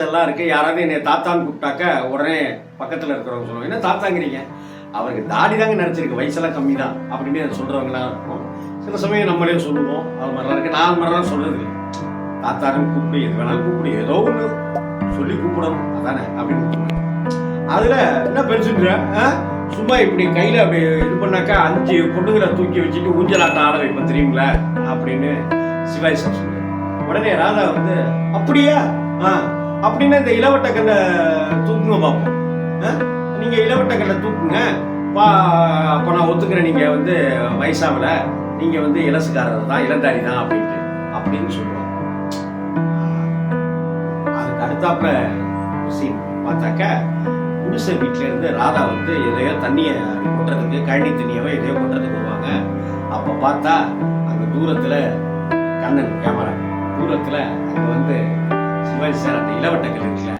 எல்லாம் இருக்கு. யாராவது என்னை தாத்தான்னு கூப்பிட்டாக்க உடனே பக்கத்துல இருக்கிறவங்க சொல்லுவாங்க என்ன தாத்தாங்கிறீங்க? அவருக்கு தாடி தாங்க நினைச்சிருக்கு. வயசெல்லாம் கம்மி தான் அப்படின்னு சொல்றவங்களா இருக்கும். சில சமயம் நம்மளே சொல்லுவோம். அது மாதிரிலாம் இருக்கு. நான் மாதிரிலாம் சொல்றது தாத்தாரும் கூப்பிடு எது வேணாலும் கூப்பிடு ஏதோ ஒன்று சொல்லி கூப்பிடணும். அதானே? அப்படின்னு அதில் அதுல என்ன பெருசுன்ற ஆ? சும்மா இப்படி கையில அப்படி இது பண்ணாக்கா அஞ்சு பொண்ணுங்களை தூக்கி வச்சுட்டு ஊஞ்சலாட்டம் ஆட வைப்பேன் தெரியுங்களா? அப்படின்னு சிவாய் சார் சொல்லுவார். உடனே ராதா வந்து அப்படியா? ஆ. அப்படின்னா இந்த இளவட்ட கண்ணை தூக்குங்க பார்ப்போம் ஆ? நீங்க இளவட்ட கண்ணை தூக்குங்க. பா அப்போ நான் ஒத்துக்கிறேன். நீங்க வந்து வயசாகல நீங்க வந்து இலசுக்காரர் தான் இளந்தாரி தான் அப்படின்ட்டு. அப்படின்னு சொல்லுவாங்க அதுக்கு அடுத்தாப்புல சீன் பார்த்தாக்க குடிசை வீட்டுல இருந்து ராதா வந்து எதையோ தண்ணியை கொட்டுறதுக்கு கழனி தண்ணியவோ எதையோ கொட்டுறதுக்கு வருவாங்க. அப்ப பார்த்தா அங்க தூரத்துல கண்ணன் கேமரா தூரத்துல அங்க வந்து சிவாஜி சார் அந்த இருக்குல்ல?